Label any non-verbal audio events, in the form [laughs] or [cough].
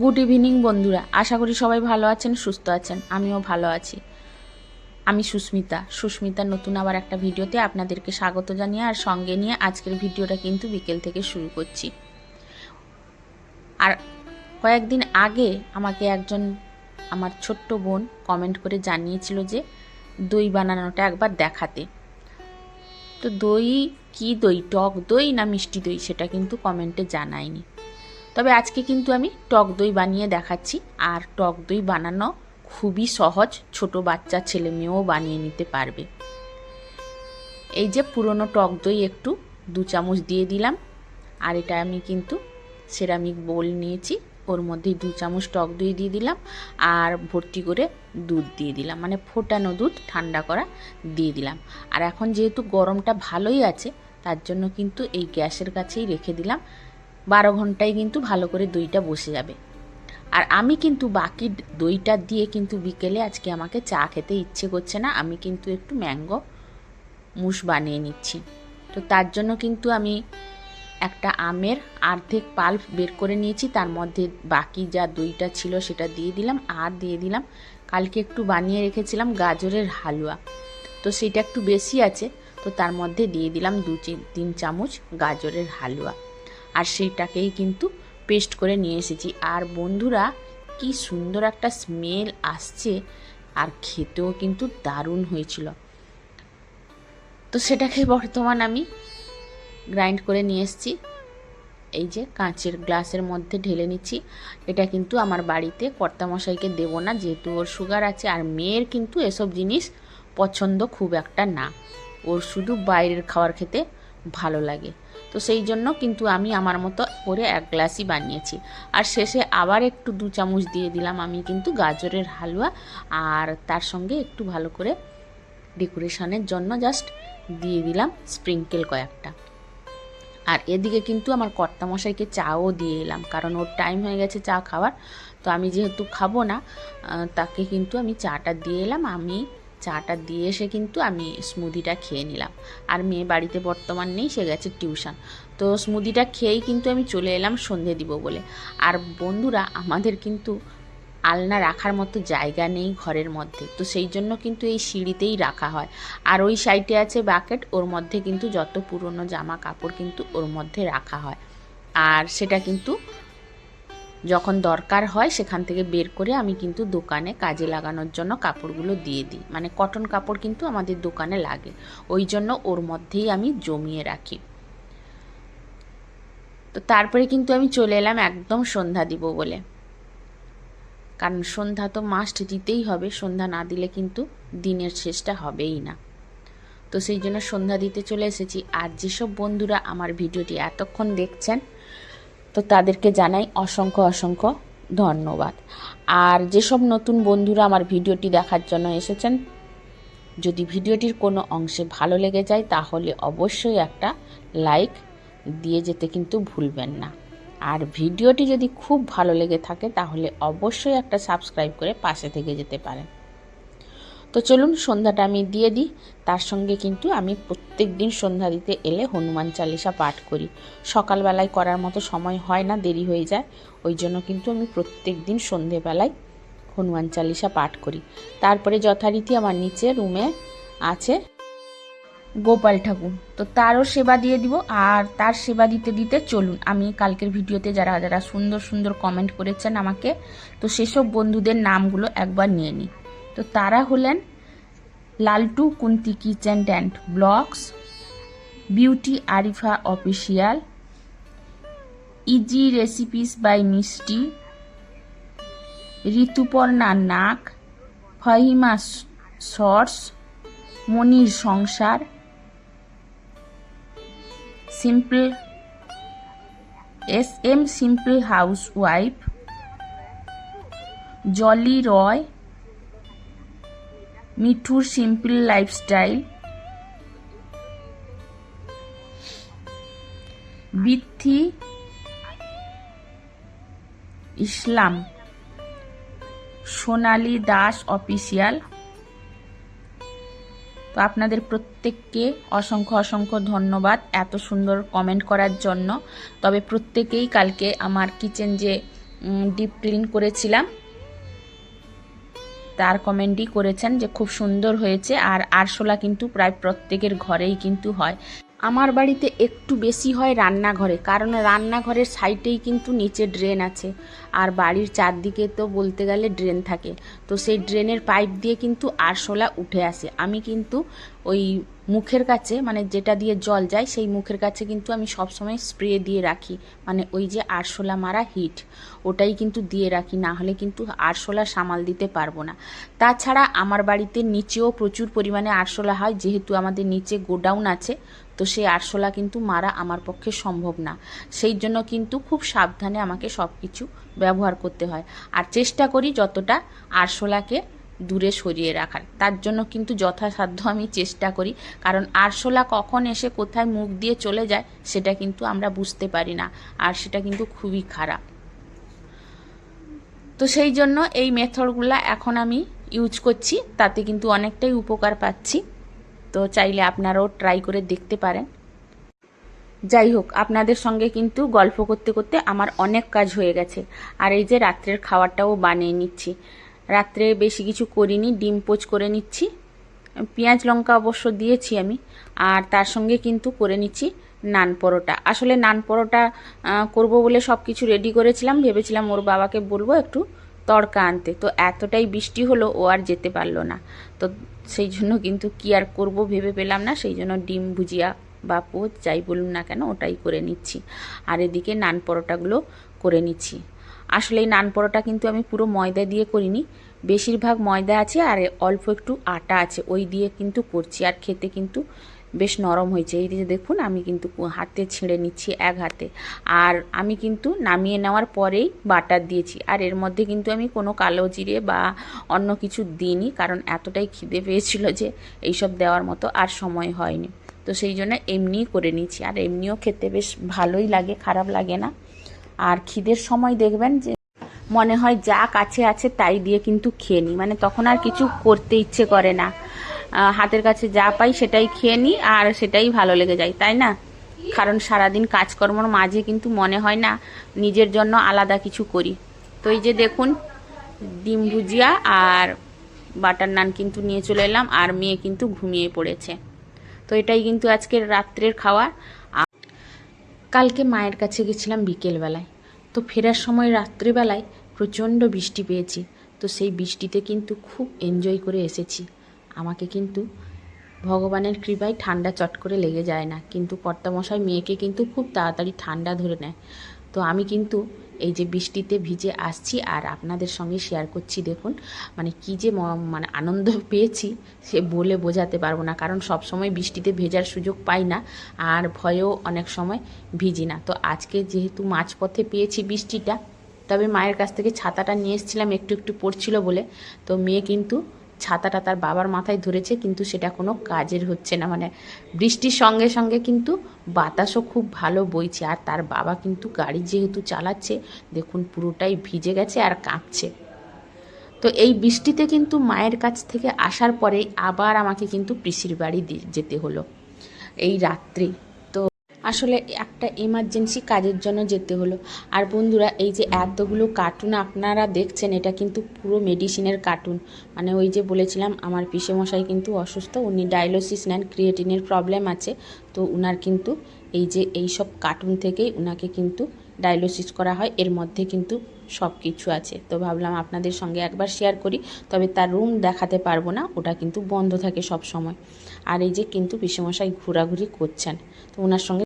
Good evening বন্ধুরা। আশা করি সবাই ভালো আছেন, সুস্থ আছেন। আমিও ভালো আছি। আমি সুস্মিতা। সুস্মিতার নতুন আবার একটা ভিডিওতে আপনাদেরকে স্বাগত জানিয়ে আর সঙ্গে নিয়ে আজকের ভিডিওটা কিন্তু বিকেল থেকে শুরু করছি। আর কয়েকদিন আগে আমাকে একজন আমার ছোট্ট বোন কমেন্ট করে জানিয়েছিল যে, দই বানানোটা একবার দেখাতে। তো দই কি দই? টক দই না মিষ্টি দই? সেটা কিন্তু কমেন্টে জানায়নি। তবে আজকে কিন্তু আমি টক দই বানিয়ে দেখাচ্ছি। আর টক দই বানানো খুবই সহজ, ছোট বাচ্চা ছেলে মেয়েও বানিয়ে নিতে পারবে। এই যে পুরনো টক দই একটু দু চামচ দিয়ে দিলাম। আর এটা আমি কিন্তু সেরামিক বোল নিয়েছি, ওর মধ্যে দু চামচ টক দই দিয়ে দিলাম। আর ভর্তি করে দুধ দিয়ে দিলাম মানে ফোটানো দুধ ঠান্ডা করা দিয়ে দিলাম। আর এখন যেহেতু গরমটা ভালোই আছে, তার জন্য কিন্তু এই গ্যাসের কাছেই রেখে দিলাম। বারো ঘন্টায় কিন্তু ভালো করে দইটা বসে যাবে। আর আমি কিন্তু বাকি দইটা দিয়ে কিন্তু বিকেলে আজকে আমাকে চা খেতে ইচ্ছে করছে না, আমি কিন্তু একটু ম্যাঙ্গো মুস বানিয়ে নিচ্ছি। তো তার জন্য কিন্তু আমি একটা আমের অর্ধেক পাল্প বের করে নিয়েছি, তার মধ্যে বাকি যা দইটা ছিল সেটা দিয়ে দিলাম, আর দিয়ে দিলাম। কালকে একটু বানিয়ে রেখেছিলাম গাজরের হালুয়া। তো সেটা একটু বেশি আছে, তো তার মধ্যে দিয়ে দিলাম দু তিন চামচ গাজরের হালুয়া। আর সেইটাকেই কিন্তু পেস্ট করে নিয়ে এসেছি। আর বন্ধুরা, কি সুন্দর একটা স্মেল আসছে আর খেতেও কিন্তু দারুণ হয়েছিল। তো সেটাকে বর্তমান আমি গ্রাইন্ড করে নিয়ে এসেছি। এই যে কাঁচের গ্লাসের মধ্যে ঢেলে নিচ্ছি। এটা কিন্তু আমার বাড়িতে কর্তামশাইকে দেবো না, যেহেতু ওর সুগার আছে। আর মেয়ের কিন্তু এসব জিনিস পছন্দ খুব একটা না। ওর শুধু বাইরের খাবার খেতে ভালো লাগে। তো সেই জন্য কিন্তু আমি আমার মতো করে এক গ্লাসই বানিয়েছি। আর শেষে আবার একটু দু চামচ দিয়ে দিলাম আমি কিন্তু গাজরের হালুয়া আর তার সঙ্গে একটু ভালো করে ডেকোরেশনের জন্য জাস্ট দিয়ে দিলাম স্প্রিঙ্কেল কয়েকটা। আর এদিকে কিন্তু আমার কর্তামশাইকে চাও দিয়ে এলাম, কারণ ওর টাইম হয়ে গেছে চা খাওয়ার। তো আমি যেহেতু খাব না তাকে কিন্তু আমি চাটা দিয়ে এলাম, আমি চাটা দিয়ে এসে কিন্তু আমি স্মুদিটা খেয়ে নিলাম। আর মেয়ে বাড়িতে বর্তমান নেই, সে গেছে টিউশন তো স্মুদিটা খেয়েই কিন্তু আমি চলে এলাম সন্ধে দিব বলে। আর বন্ধুরা, আমাদের কিন্তু আলনা রাখার মতো জায়গা নেই ঘরের মধ্যে। তো সেই জন্য কিন্তু এই সিঁড়িতেই রাখা হয়। আর ওই সাইডে আছে বাকেট ওর মধ্যে কিন্তু যত পুরনো জামা কাপড় কিন্তু ওর মধ্যে রাখা হয়। আর সেটা কিন্তু যখন দরকার হয় সেখান থেকে বের করে আমি কিন্তু দোকানে কাজে লাগানোর জন্য কাপড়গুলো দিয়ে দিই। মানে কটন কাপড় কিন্তু আমাদের দোকানে লাগে। ওই জন্য ওর মধ্যেই আমি জমিয়ে রাখি। তো তারপরে কিন্তু আমি চলে এলাম একদম সন্ধ্যা দিব বলে। কারণ সন্ধ্যা তো মাস্ট দিতেই হবে। সন্ধ্যা না দিলে কিন্তু দিনের শেষটা হবেই না। তো সেই জন্য সন্ধ্যা দিতে চলে এসেছি। আর যেসব বন্ধুরা আমার ভিডিওটি এতক্ষণ দেখছেন তো তাদেরকে জানাই অসংখ্য অসংখ্য ধন্যবাদ। আর যেসব নতুন বন্ধুরা আমার ভিডিওটি দেখার জন্য এসেছেন, যদি ভিডিওটির কোনো অংশে ভালো লেগে যায়, তাহলে অবশ্যই একটা লাইক দিয়ে যেতে কিন্তু ভুলবেন না। আর ভিডিওটি যদি খুব ভালো লেগে থাকে, তাহলে অবশ্যই একটা সাবস্ক্রাইব করে পাশে থেকে যেতে পারেন। তো চলুন, সন্ধ্যাটা আমি দিয়ে দিই। তার সঙ্গে কিন্তু আমি প্রত্যেক দিন সন্ধ্যা দিতে এলে হনুমান চালিসা পাঠ করি। সকালবেলায় করার মতো সময় হয় না, দেরি হয়ে যায়। ওই জন্য কিন্তু আমি প্রত্যেক দিন সন্ধেবেলায় হনুমান চালিসা পাঠ করি। তারপরে যথারীতি আমার নিচে রুমে আছে গোপাল ঠাকুর। তো তারও সেবা দিয়ে দিব আর তার সেবা দিতে দিতে চলুন। আমি কালকের ভিডিওতে যারা যারা সুন্দর সুন্দর কমেন্ট করেছেন আমাকে, তো সেসব বন্ধুদের নামগুলো একবার নিয়ে নিই। তো তারা হলেন Laltu Kunti kitchen and blogs beauty Arifa official, easy recipes by Mishti, Rituparna নাক, ফাহিমা শর্টস মনির সংসার, simple, S M simple housewife Jolly Roy মিঠুর সিম্পল লাইফস্টাইল। বৃদ্ধি ইসলাম। সোনালি দাস অফিসিয়াল। তো আপনাদের প্রত্যেককে অসংখ্য অসংখ্য ধন্যবাদ এত সুন্দর কমেন্ট করার জন্য। তবে প্রত্যেকেই কালকে আমার কিচেন যে ডিপ ক্লিন করেছিলাম। তার কমেন্টই করেছেন যে খুব সুন্দর হয়েছে আর আরশোলা কিন্তু প্রায় প্রত্যেকের ঘরেই কিন্তু হয়। আমার বাড়িতে একটু বেশি হয় রান্নাঘরে, কারণ রান্নাঘরের সাইডেই কিন্তু নিচে ড্রেন আছে। আর বাড়ির চারদিকে তো বলতে গেলে ড্রেন থাকে। তো সেই ড্রেনের পাইপ দিয়ে কিন্তু আরশোলা উঠে আসে। আমি কিন্তু ওই মুখের কাছে মানে যেটা দিয়ে জল যায়, সেই মুখের কাছে কিন্তু আমি সবসময় স্প্রে দিয়ে রাখি। মানে ওই যে আরশোলা মারা হিট, ওটাই কিন্তু দিয়ে রাখি। না হলে কিন্তু আরশোলা সামাল দিতে পারব না। তাছাড়া আমার বাড়িতে নিচেও প্রচুর পরিমাণে আরশোলা হয়। যেহেতু আমাদের নিচে গোডাউন আছে তো সেই আরশোলা কিন্তু মারা আমার পক্ষে সম্ভব না। সেই জন্য কিন্তু খুব সাবধানে আমাকে সব কিছু ব্যবহার করতে হয়। আর চেষ্টা করি যতটা আরশোলাকে দূরে সরিয়ে রাখার। তার জন্য কিন্তু যথাসাধ্য আমি চেষ্টা করি। কারণ আরশোলা কখন এসে কোথায় মুখ দিয়ে চলে যায়, সেটা কিন্তু আমরা বুঝতে পারি না। আর সেটা কিন্তু খুবই খারাপ। তো সেই জন্য এই মেথডগুলো এখন আমি ইউজ করছি। তাতে কিন্তু অনেকটাই উপকার পাচ্ছি। তো চাইলে আপনারাও ট্রাই করে দেখতে পারেন। যাই হোক, আপনাদের সঙ্গে কিন্তু গল্প করতে করতে আমার অনেক কাজ হয়ে গেছে। আর এই যে রাত্রের খাবারটাও বানিয়ে নিচ্ছি। রাত্রে বেশি কিছু করিনি, ডিম পোচ করে নিচ্ছি। পেঁয়াজ লঙ্কা অবশ্য দিয়েছি আমি, আর তার সঙ্গে কিন্তু করে নিচ্ছি নান পরোটা। আসলে নান পরোটা করব বলে সব কিছু রেডি করেছিলাম, ভেবেছিলাম ওর বাবাকে বলব একটু। তড়কা আনতে। তো এতটাই বৃষ্টি হলো, ও আর যেতে পারল না। তো সেই জন্য কিন্তু কি আর করব ভেবে পেলাম না, সেই জন্য ডিম, ভুজিয়া বা পোচ, যাই বলুন না কেন, ওটাই করে নিচ্ছি। আর এদিকে নান পরোটাগুলো করে নিচ্ছি। আসলে এই নান পরোটা কিন্তু আমি পুরো ময়দা দিয়ে করিনি। বেশিরভাগ ময়দা আছে আর অল্প একটু আটা আছে, ওই দিয়ে কিন্তু করছি। আর খেতে কিন্তু বেশ নরম হয়েছে। এই যে দেখুন, আমি কিন্তু হাতে ছেড়ে নিচ্ছি এক হাতে। আর আমি কিন্তু নামিয়ে নেওয়ার পরেই বাটার দিয়েছি। আর এর মধ্যে কিন্তু আমি কোনো কালো জিরে বা অন্য কিছু দিইনি, কারণ এতটাই খিদে পেয়েছিল যে এইসব দেওয়ার মতো আর সময় হয়নি। তো সেই জন্য এমনিই করে নিচ্ছি। আর এমনিও খেতে বেশ ভালোই লাগে, খারাপ লাগে না। আর খিদের সময় দেখবেন যে মনে হয় যা কাছে আছে তাই দিয়ে কিন্তু খেয়ে নিই মানে তখন আর কিছু করতে ইচ্ছে করে না। হাতের কাছে যা পাই সেটাই খেয়ে নিই আর সেটাই ভালো লেগে যায়, তাই না? কারণ সারাদিন কাজকর্মর মাঝে কিন্তু মনে হয় না নিজের জন্য আলাদা কিছু করি। তো এই যে দেখুন, ডিম ভুজিয়া আর বাটার নান কিন্তু নিয়ে চলে এলাম আর মেয়ে কিন্তু ঘুমিয়ে পড়েছে। তো এটাই কিন্তু আজকের রাত্রের খাওয়া। কালকে মায়ের কাছে গেছিলাম বিকেলবেলায়। তো ফেরার সময় রাত্রিবেলায় প্রচণ্ড বৃষ্টি পেয়েছি। তো সেই বৃষ্টিতে কিন্তু খুব এনজয় করে এসেছি। আমাকে কিন্তু ভগবানের কৃপায় ঠান্ডা চট করে লেগে যায় না। কিন্তু কর্তামশাই মেয়েকে কিন্তু খুব তাড়াতাড়ি ঠান্ডা ধরে নেয়। তো আমি কিন্তু এই যে বৃষ্টিতে ভিজে আসছি আর আপনাদের সঙ্গে শেয়ার করছি, দেখুন মানে কি যে মানে আনন্দ [laughs] পেয়েছি সে বলে বোঝাতে পারব না। কারণ সব সময় বৃষ্টিতে ভেজার সুযোগ পাই না আর ভয়েও অনেক সময় ভিজি না। তো আজকে যেহেতু মাঝপথে পেয়েছি বৃষ্টিটা, তবে মায়ের কাছ থেকে ছাতাটা নিয়ে এসেছিলাম, একটু একটু পড়ছিল বলে। তো মেয়ে কিন্তু ছাতাটা তার বাবার মাথায় ধরেছে, কিন্তু সেটা কোনো কাজের হচ্ছে না। মানে বৃষ্টির সঙ্গে সঙ্গে কিন্তু বাতাসও খুব ভালো বইছে, আর তার বাবা কিন্তু গাড়ি যেহেতু চালাচ্ছে, দেখুন পুরোটাই ভিজে গেছে আর কাঁপছে। তো এই বৃষ্টিতে কিন্তু মায়ের কাছ থেকে আসার পরেই আবার আমাকে কিন্তু পিসির বাড়ি যেতে হলো। এই রাত্রি আসলে একটা এমার্জেন্সি কাজের জন্য যেতে হলো। আর বন্ধুরা, এই যে এতগুলো কার্টুন আপনারা দেখছেন, এটা কিন্তু পুরো মেডিসিনের কার্টুন মানে ওই যে বলেছিলাম, আমার মশাই কিন্তু অসুস্থ, উনি ডায়ালিসিস নেন ক্রিয়েটিনের প্রবলেম আছে। তো উনার কিন্তু এই যে এই সব কার্টুন থেকেই উনাকে কিন্তু ডায়ালিসিস করা হয়। এর মধ্যে কিন্তু সব কিছু আছে। তো ভাবলাম আপনাদের সঙ্গে একবার শেয়ার করি, তবে তার রুম দেখাতে পারব না, ওটা কিন্তু বন্ধ থাকে সব সময় আর এই যে কিন্তু পিসেমশাই ঘোরাঘুরি করছেন, তো ওনার সঙ্গে